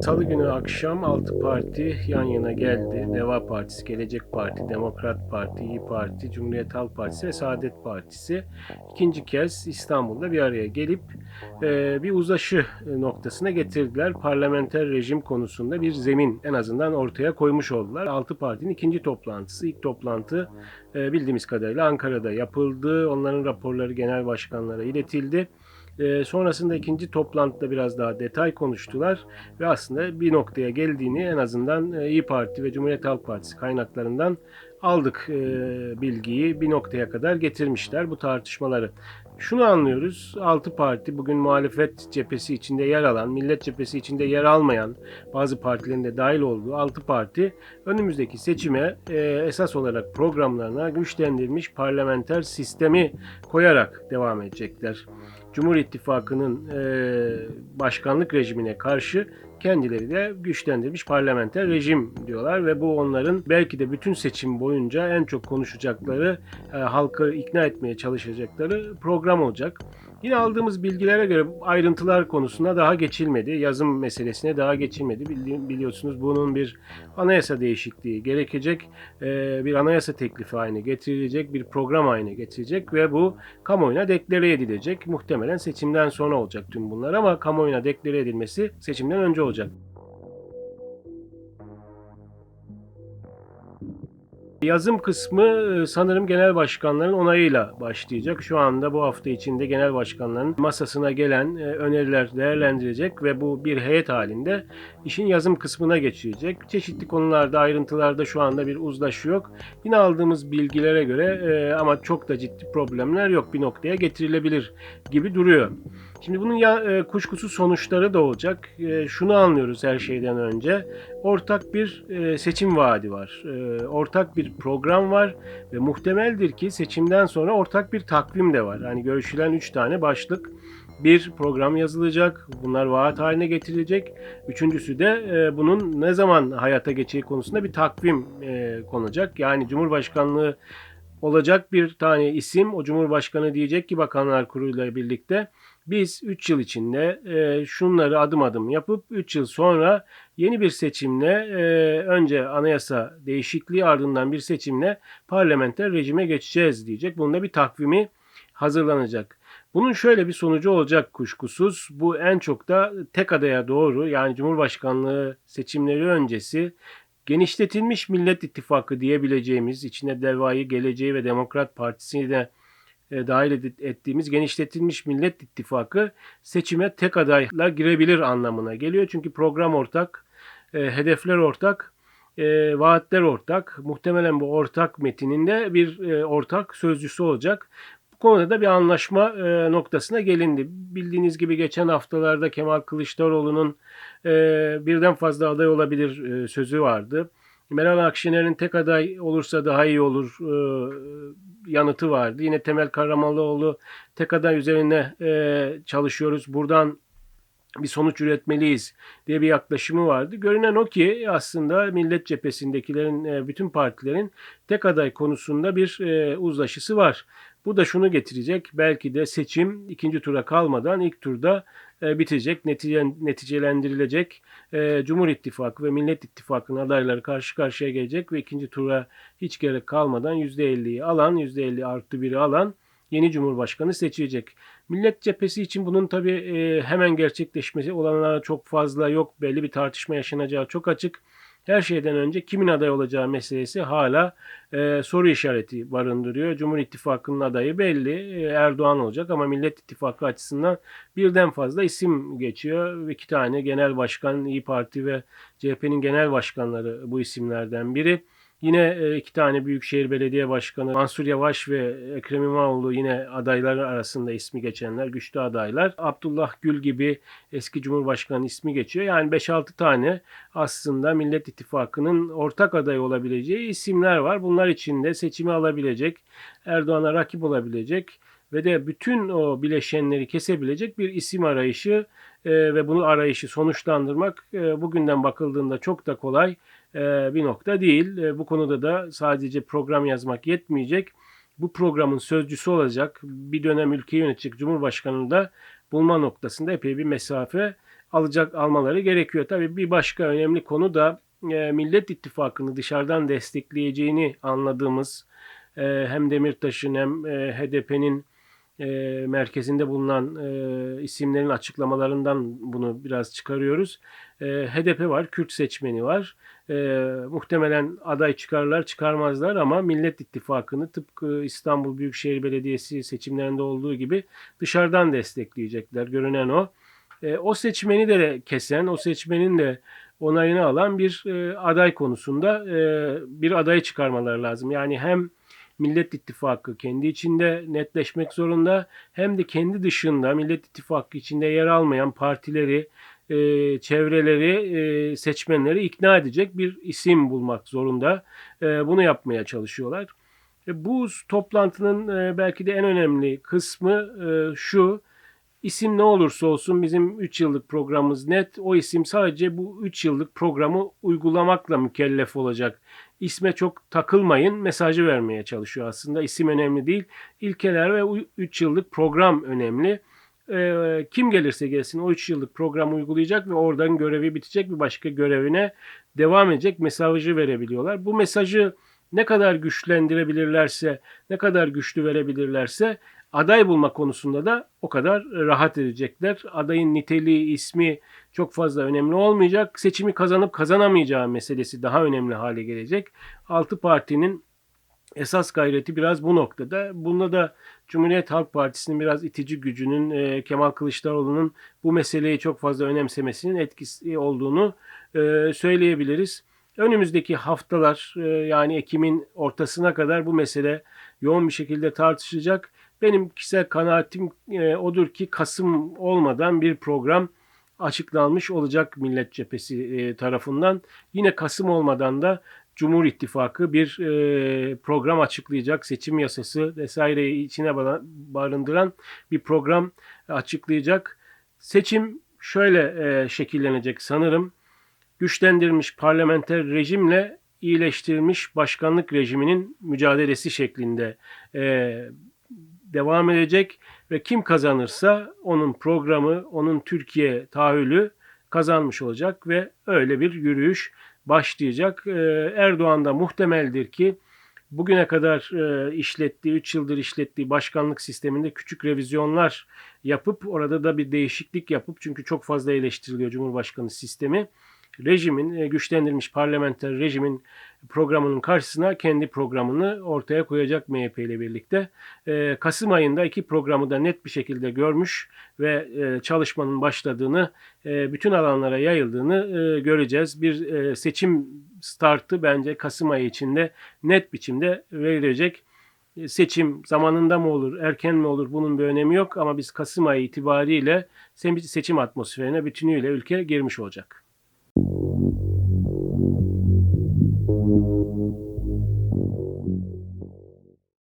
Salı günü akşam 6 parti yan yana geldi. Deva Partisi, Gelecek Parti, Demokrat Parti, İyi Parti, Cumhuriyet Halk Partisi ve Saadet Partisi ikinci kez İstanbul'da bir araya gelip e, bir uzlaşı noktasına getirdiler. Parlamenter rejim konusunda bir zemin en azından ortaya koymuş oldular. 6 partinin ikinci toplantısı. İlk toplantı e, bildiğimiz kadarıyla Ankara'da yapıldı. Onların raporları genel başkanlara iletildi. E, sonrasında ikinci toplantıda biraz daha detay konuştular ve aslında bir noktaya geldiğini en azından e, İyi Parti ve Cumhuriyet Halk Partisi kaynaklarından aldık e, bilgiyi bir noktaya kadar getirmişler bu tartışmaları. Şunu anlıyoruz. Altı parti bugün muhalefet cephesi içinde yer alan, millet cephesi içinde yer almayan bazı partilerin de dahil olduğu altı parti önümüzdeki seçime e, esas olarak programlarına güçlendirilmiş parlamenter sistemi koyarak devam edecekler. Cumhur İttifakı'nın e, başkanlık rejimine karşı kendileri de güçlendirilmiş parlamenter rejim diyorlar ve bu onların belki de bütün seçim boyunca en çok konuşacakları, e, halkı ikna etmeye çalışacakları program olacak. Yine aldığımız bilgilere göre ayrıntılar konusuna daha geçilmedi. Yazım meselesine daha geçilmedi. Bili- Biliyorsunuz bunun bir anayasa değişikliği gerekecek. e, Bir anayasa teklifi haline getirilecek, bir program haline getirecek ve bu kamuoyuna deklare edilecek. Muhtemelen seçimden sonra olacak tüm bunlar ama kamuoyuna deklare edilmesi seçimden önce olacak. Yazım kısmı e, sanırım genel başkanların onayıyla başlayacak. Şu anda bu hafta içinde genel başkanların masasına gelen e, öneriler değerlendirecek ve bu bir heyet halinde işin yazım kısmına geçirecek. Çeşitli konularda, ayrıntılarda şu anda bir uzlaşı yok. Yine aldığımız bilgilere göre e, ama çok da ciddi problemler yok. Bir noktaya getirilebilir gibi duruyor. Şimdi bunun ya, e, kuşkusuz sonuçları da olacak. E, şunu anlıyoruz her şeyden önce. Ortak bir e, seçim vaadi var. E, ortak bir program var ve muhtemeldir ki seçimden sonra ortak bir takvim de var. Hani görüşülen 3 tane başlık bir program yazılacak. Bunlar vaat haline getirilecek. Üçüncüsü de e, bunun ne zaman hayata geçeceği konusunda bir takvim e, konacak. Yani Cumhurbaşkanlığı olacak bir tane isim. O Cumhurbaşkanı diyecek ki Bakanlar Kurulu'yla birlikte biz 3 yıl içinde e, şunları adım adım yapıp 3 yıl sonra yeni bir seçimle e, önce anayasa değişikliği ardından bir seçimle parlamenter rejime geçeceğiz diyecek. Bunda bir takvimi hazırlanacak. Bunun şöyle bir sonucu olacak kuşkusuz. Bu en çok da tek adaya doğru yani Cumhurbaşkanlığı seçimleri öncesi genişletilmiş Millet İttifakı diyebileceğimiz içine Deva'yı, Geleceği ve Demokrat Partisi'ni de e, dahil ettiğimiz genişletilmiş Millet İttifakı seçime tek adayla girebilir anlamına geliyor. Çünkü program ortak, e, hedefler ortak, e, vaatler ortak. Muhtemelen bu ortak metininde bir e, ortak sözcüsü olacak. Bu konuda da bir anlaşma e, noktasına gelindi. Bildiğiniz gibi geçen haftalarda Kemal Kılıçdaroğlu'nun e, birden fazla aday olabilir e, sözü vardı. Meral Akşener'in tek aday olursa daha iyi olur e, yanıtı vardı. Yine Temel Karamollaoğlu tek aday üzerine e, çalışıyoruz. Buradan bir sonuç üretmeliyiz diye bir yaklaşımı vardı. Görünen o ki aslında millet cephesindekilerin, e, bütün partilerin tek aday konusunda bir e, uzlaşısı var. Bu da şunu getirecek. Belki de seçim ikinci tura kalmadan ilk turda e, bitecek, netice, neticelendirilecek. E, Cumhur İttifakı ve Millet İttifakı'nın adayları karşı karşıya gelecek ve ikinci tura hiç gerek kalmadan %50'yi alan, %50 artı biri alan yeni Cumhurbaşkanı seçilecek. Millet cephesi için bunun tabii e, hemen gerçekleşmesi olanağı çok fazla yok. Belli bir tartışma yaşanacağı çok açık. Her şeyden önce kimin aday olacağı meselesi hala e, soru işareti barındırıyor. Cumhur İttifakı'nın adayı belli e, Erdoğan olacak ama Millet İttifakı açısından birden fazla isim geçiyor. İki tane genel başkan İyi Parti ve CHP'nin genel başkanları bu isimlerden biri. Yine e, iki tane Büyükşehir Belediye Başkanı Mansur Yavaş ve Ekrem İmamoğlu yine adaylar arasında ismi geçenler, güçlü adaylar. Abdullah Gül gibi eski Cumhurbaşkanı ismi geçiyor. Yani 5-6 tane aslında Millet İttifakı'nın ortak adayı olabileceği isimler var. Bunlar içinde seçimi alabilecek, Erdoğan'a rakip olabilecek ve de bütün o bileşenleri kesebilecek bir isim arayışı e, ve bunu arayışı sonuçlandırmak e, bugünden bakıldığında çok da kolay bir nokta değil. E, bu konuda da sadece program yazmak yetmeyecek. Bu programın sözcüsü olacak bir dönem ülkeyi yönetecek Cumhurbaşkanı'nı da bulma noktasında epey bir mesafe alacak almaları gerekiyor. Tabii bir başka önemli konu da e, Millet İttifakı'nı dışarıdan destekleyeceğini anladığımız e, hem Demirtaş'ın hem e, HDP'nin e, merkezinde bulunan e, isimlerin açıklamalarından bunu biraz çıkarıyoruz. E, HDP var, Kürt seçmeni var. E, muhtemelen aday çıkarlar çıkarmazlar ama Millet İttifakı'nı tıpkı İstanbul Büyükşehir Belediyesi seçimlerinde olduğu gibi dışarıdan destekleyecekler. Görünen o. E, o seçmeni de kesen, o seçmenin de onayını alan bir e, aday konusunda e, bir adayı çıkarmaları lazım. Yani hem Millet İttifakı kendi içinde netleşmek zorunda hem de kendi dışında Millet İttifakı içinde yer almayan partileri, e, çevreleri, e, seçmenleri ikna edecek bir isim bulmak zorunda. E, bunu yapmaya çalışıyorlar. E, bu toplantının e, belki de en önemli kısmı e, şu. İsim ne olursa olsun bizim 3 yıllık programımız net. O isim sadece bu 3 yıllık programı uygulamakla mükellef olacak. İsme çok takılmayın mesajı vermeye çalışıyor aslında. İsim önemli değil. İlkeler ve 3 yıllık program önemli. Ee, kim gelirse gelsin o 3 yıllık programı uygulayacak ve oradan görevi bitecek bir başka görevine devam edecek mesajı verebiliyorlar. Bu mesajı ne kadar güçlendirebilirlerse, ne kadar güçlü verebilirlerse aday bulma konusunda da o kadar rahat edecekler. Adayın niteliği, ismi çok fazla önemli olmayacak. Seçimi kazanıp kazanamayacağı meselesi daha önemli hale gelecek. Altı partinin esas gayreti biraz bu noktada. Bunda da Cumhuriyet Halk Partisi'nin biraz itici gücünün e, Kemal Kılıçdaroğlu'nun bu meseleyi çok fazla önemsemesinin etkisi olduğunu e, söyleyebiliriz. Önümüzdeki haftalar e, yani Ekim'in ortasına kadar bu mesele yoğun bir şekilde tartışılacak. Benim kişisel kanaatim e, odur ki Kasım olmadan bir program açıklanmış olacak Millet Cephesi e, tarafından. Yine Kasım olmadan da Cumhur İttifakı bir program açıklayacak. Seçim yasası vesaireyi içine barındıran bir program açıklayacak. Seçim şöyle e, şekillenecek sanırım. Güçlendirilmiş parlamenter rejimle iyileştirilmiş başkanlık rejiminin mücadelesi şeklinde e, devam edecek ve kim kazanırsa onun programı, onun Türkiye tahayyülü kazanmış olacak ve öyle bir yürüyüş başlayacak. Ee, Erdoğan da muhtemeldir ki bugüne kadar e, işlettiği, 3 yıldır işlettiği başkanlık sisteminde küçük revizyonlar yapıp orada da bir değişiklik yapıp çünkü çok fazla eleştiriliyor Cumhurbaşkanı sistemi rejimin, e, güçlendirilmiş parlamenter rejimin programının karşısına kendi programını ortaya koyacak MHP ile birlikte. E, Kasım ayında iki programı da net bir şekilde görmüş ve e, çalışmanın başladığını, bütün alanlara yayıldığını göreceğiz. Bir seçim startı bence Kasım ayı içinde net biçimde verilecek. Seçim zamanında mı olur, erken mi olur bunun bir önemi yok ama biz Kasım ayı itibariyle seçim atmosferine bütünüyle ülke girmiş olacak.